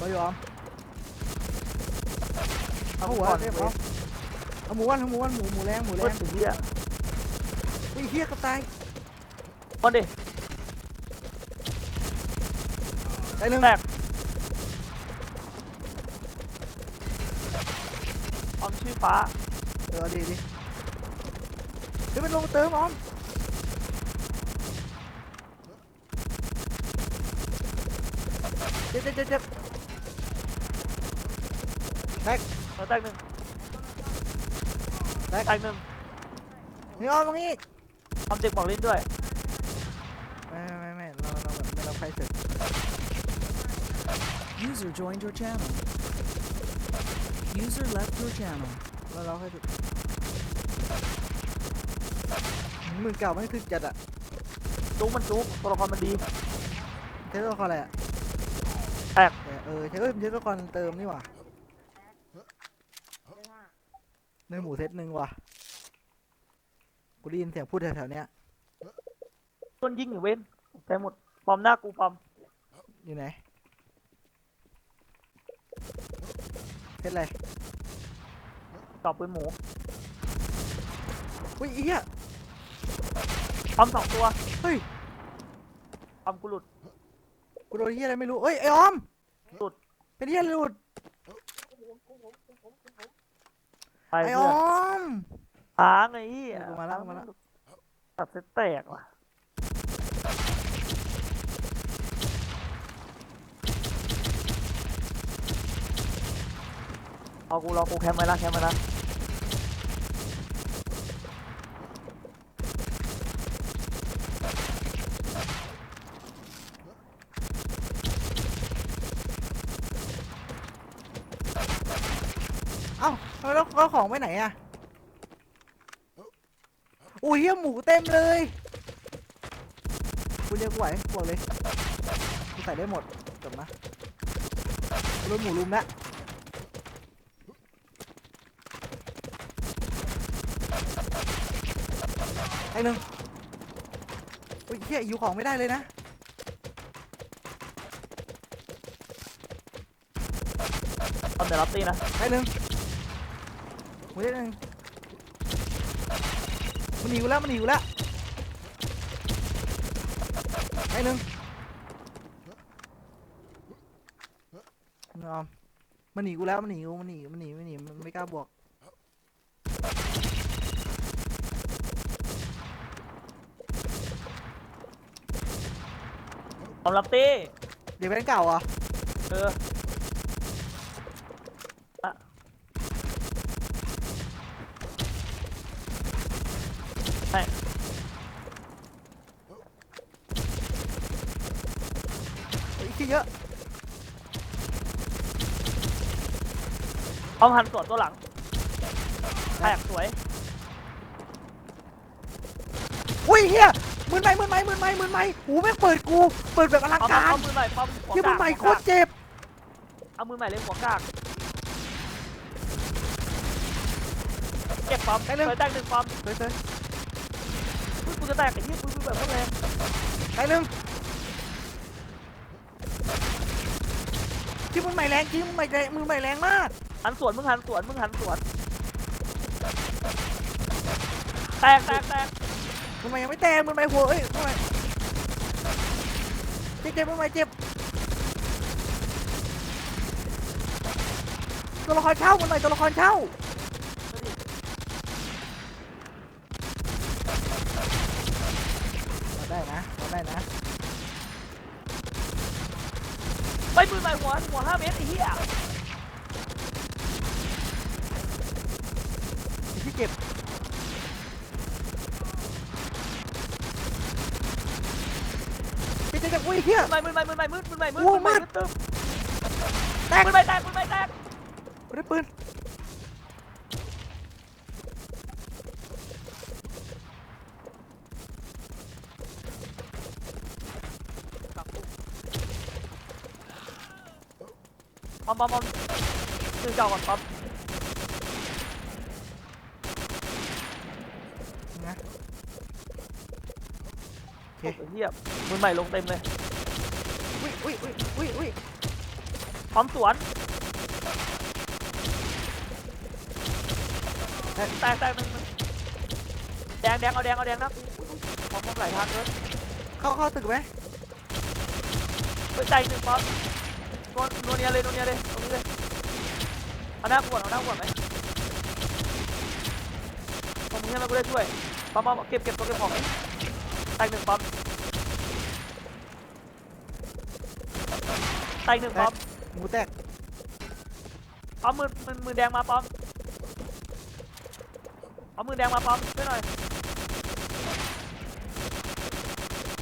ก็ยอมเอาเอาหัวก่อนเรียบเว้ร้อยยเอาหมูวันเอาหมูวันหมูหมูแรงหมูแรเว้ยงถึงเหี้ยอุ้ยเฮียกระตายก่อนดิได้หนึ่งแตกออมชื่อฟ้าเออดีดีเดี๋ยวมันลงเติมออมเจ็บเจ็บเจ็บ เจ็บเราแตกหนึ่งแตกแตกหนึ่งนี่ออมตรงนี้ทำเด็กบอกลิ้นด้วยไม่ไม่ไม่ไม่เราเราแบบไม่เราใครเสร็จ User joined your channel. User left your channel. เราเราใครเสร็จหมื่นเก่าไม่ถึกจัดอะจุกมันจุกตัวละครมันดีใช้ตัวละครอะไรอะแตก เออใช้เอ้ยมันใช้ตัวละครเติมนี่หว่า ในหมูเซตหนึ่งว่ะ กูได้ยินเสียงพูดแถวๆเนี้ย ต้นยิงอยู่เว้นแต่หมดปอมหน้ากูปอมอยู่ไหนเซตอะไรตอบปืนหมูอุ้ยเอี้ยปอมสองตัวเฮ้ยปอมกูหลุด กูโดนเฮียอะไรไม่รู้เอ้ยไอออมหลุด เป็นเฮียอะไรหลุด ไปไออเพื่ออนมค้างไอ้เหี้ยลงมาแล้วลงมาแล้ว ตัดเซตแตกว่ะเอากูรอกูแคมป์ไว้ละแคมป์ไว้ละ แล้วแล้วแล้วของไปไหนอะอุ้ยเฮียหมูเต็มเลยกูเรียกกูไหวบอกเลยกูใส่ได้หมดจบนะกูโดนหมูลุมแล้วไอ้หนึ่งอุ้ยเฮียอยู่ของไม่ได้เลยนะตอนเดี๋ยวรับตีนะไอ้หนึ่ง หมูได้หนึ่งมันหนีกูแล้วมันหนีกูแล้วไอ้หนึ่งนอมมันหนีกูแล้วมันหนีกูมันหนีมันหนีมันหนีมันไม่กล้าบวกตอนรับตีเด็กแว้นเก่าเหรอะเออ อีกทีเยอะเอาหันสวนตัวหลังแตกสวย อุ้ยเฮียมือไหมมือไหมมือไหมมือไหมหูแม่งเปิดกู เปิดแบบอลังเอาการเอามือใหม่ปอมหัวเฮียมืกาอกใหม่หัโควกาตรเจ็บ เอามือใหม่เลยหัวกากเก็บปอมเคยแตกหนึ่งปอมเฮ้ยเฮ้ยอุ๊ยกูจะแตกไอ้เหี้ยกูกูแบบโคตรแรงไอ้หนึ่ง ที่มือใหม่แรงจริงมือใหม่แรงมือใหม่แรงมากหันสวนมึงหันสวนมึงหันสวน แตกแตกแตกมือใหม่ยังไม่แตกมือใหม่หัวเอ้ยมือใหม่เจ็บเจ็บมือใหม่เจ็บตัวละครเช่ามือใหม่ตัวละครเช่าเราได้นะเราได้นะ ไปมื อใหม่หัวหัวห้าเมตรไอ้เหี้ยที่เก็บเจ็บเจ็บเจ็บอุ้ยเฮีย มือใหม่มือใหม่มือใหม่มือมือใหม่มือโอ้มือใหม่มืมืดอตึ้มแตกมือใหม่แตกมือใหม่แตกไม่ได้ปืนปอมปอม ปอมซื้อเจ้าก่อนปอมนะโอ้โหเหี้ยมือใหม่ลงเต็มเลยอุ้ยอุ้ยอุ้ยอุ้ยอุ้ยพร้อมสวนแตกแตกแตกมันมันแดงแดงเอาแดงเอาแดงนะพร้อมพร้อมหลายทางเลยเข้าเข้าตึกไหมไปใจหนึ่งพร้อม นวลนวลเนียเลยนวลเนียเลยตรงนี้เลยเอาหน้าขวดเอาหน้าขวดไหมตรงนี้เราก็ได้ช่วยพร้อมพร้อมเก็บเก็บตัวเก็บของไหมแตกหนึ่งพร้อมแตกหนึ่งพร้อมหมูแตกเอามือมือมือแดงมาปอมเอามือแดงมาปอมช่วยหน่อย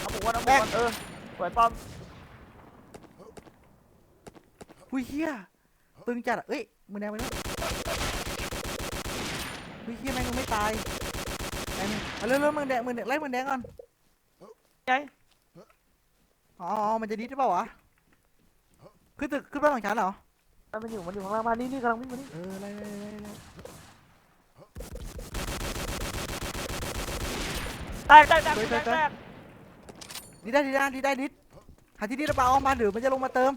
เอาหมูวันเอาหมูวันเออสวยปอม อุ้ยเฮียตึงจัดอะเอ้ยมือแดงไปแล้วอุ้ยเฮียแม่งยังไม่ตายไอ้นี่เอาเร็วเร็วมือแดงมือแดงไล่มือแดงก่อนไงอ๋ออ๋อมันจะดิสได้เปล่าวะขึ้นตึกขึ้นไปสองชั้นเหรอมันอยู่มันอยู่ข้างล่างบ้านนี่นี่กำลังวิ่งมานี่เออไล่ไล่ไล่ไล่แตกแตกแตกแตกแตกดีได้ดีได้ดีได้ดิสหาที่ดิสหรือเปล่าออมมาหรือมันจะลงมาเติม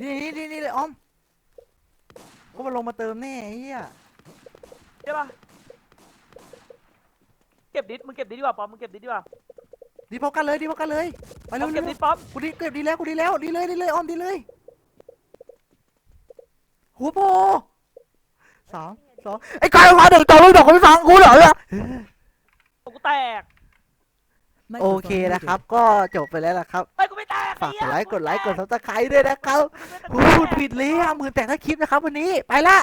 นี่นี่นี่นี่เลยออมก็มันลงมาเติมแน่ไอ้เฮียใช่ปะเก็บดิสมึงเก็บดิสดีกว่าปอมมึงเก็บดิสดีกว่าดีพอกันเลยดีพอกันเลยไปปเร็อวมเร็เก็บวดิสปอมกูดีเก็บดีแล้วกูดีแล้วดีเลยดีเลยออมดีเลยหัวโปสามสองไอ้กายมาเด็กต่อลูกดอกไม่ฟังกูเหรอเนี่ยกูแตก โอ Microphone เค muted. นะครับ ก็จบไปแล้วนะครับไอ้ยกูไม่แตกฝากกอ้ดเหี้ยไลค์กดไลค์กดซับสไครต์ด้วยนะครับกูไม่แตกพูดผิดเลยอะหมื่นแต่ถ้าคลิปนะครับ วันนี้ไปละ